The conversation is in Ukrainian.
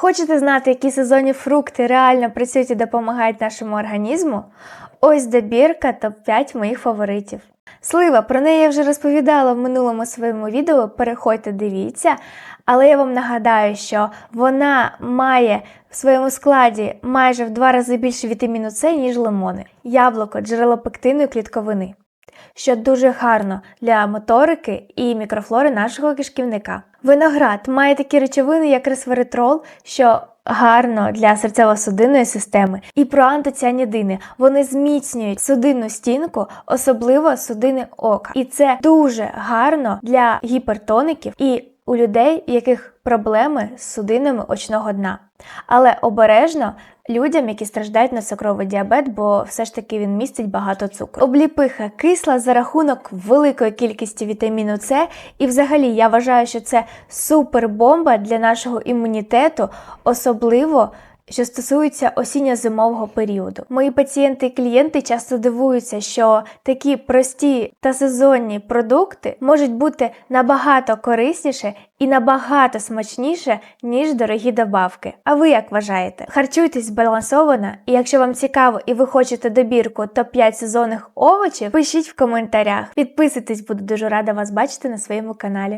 Хочете знати, які сезонні фрукти реально працюють і допомагають нашому організму? Ось добірка топ-5 моїх фаворитів. Слива, про неї я вже розповідала в минулому своєму відео. Переходьте, дивіться. Але я вам нагадаю, що вона має в своєму складі майже в два рази більше вітаміну С, ніж лимони. Яблуко джерело пектину і клітковини, що дуже гарно для моторики і мікрофлори нашого кишківника. Виноград має такі речовини, як ресверитрол, що гарно для серцево-судинної системи, і проантоціанідини. Вони зміцнюють судинну стінку, особливо судини ока. І це дуже гарно для гіпертоників і у людей, у яких проблеми з судинами очного дна. Але обережно людям, які страждають на цукровий діабет, бо все ж таки він містить багато цукру. Обліпиха кисла за рахунок великої кількості вітаміну С, і взагалі я вважаю, що це супербомба для нашого імунітету, особливо. Що стосується осінньо-зимового періоду, мої пацієнти і клієнти часто дивуються, що такі прості та сезонні продукти можуть бути набагато корисніше і набагато смачніше, ніж дорогі добавки. А ви як вважаєте? Харчуйтесь збалансовано, і якщо вам цікаво і ви хочете добірку топ-5 сезонних овочів, пишіть в коментарях. Підписуйтесь, буду дуже рада вас бачити на своєму каналі.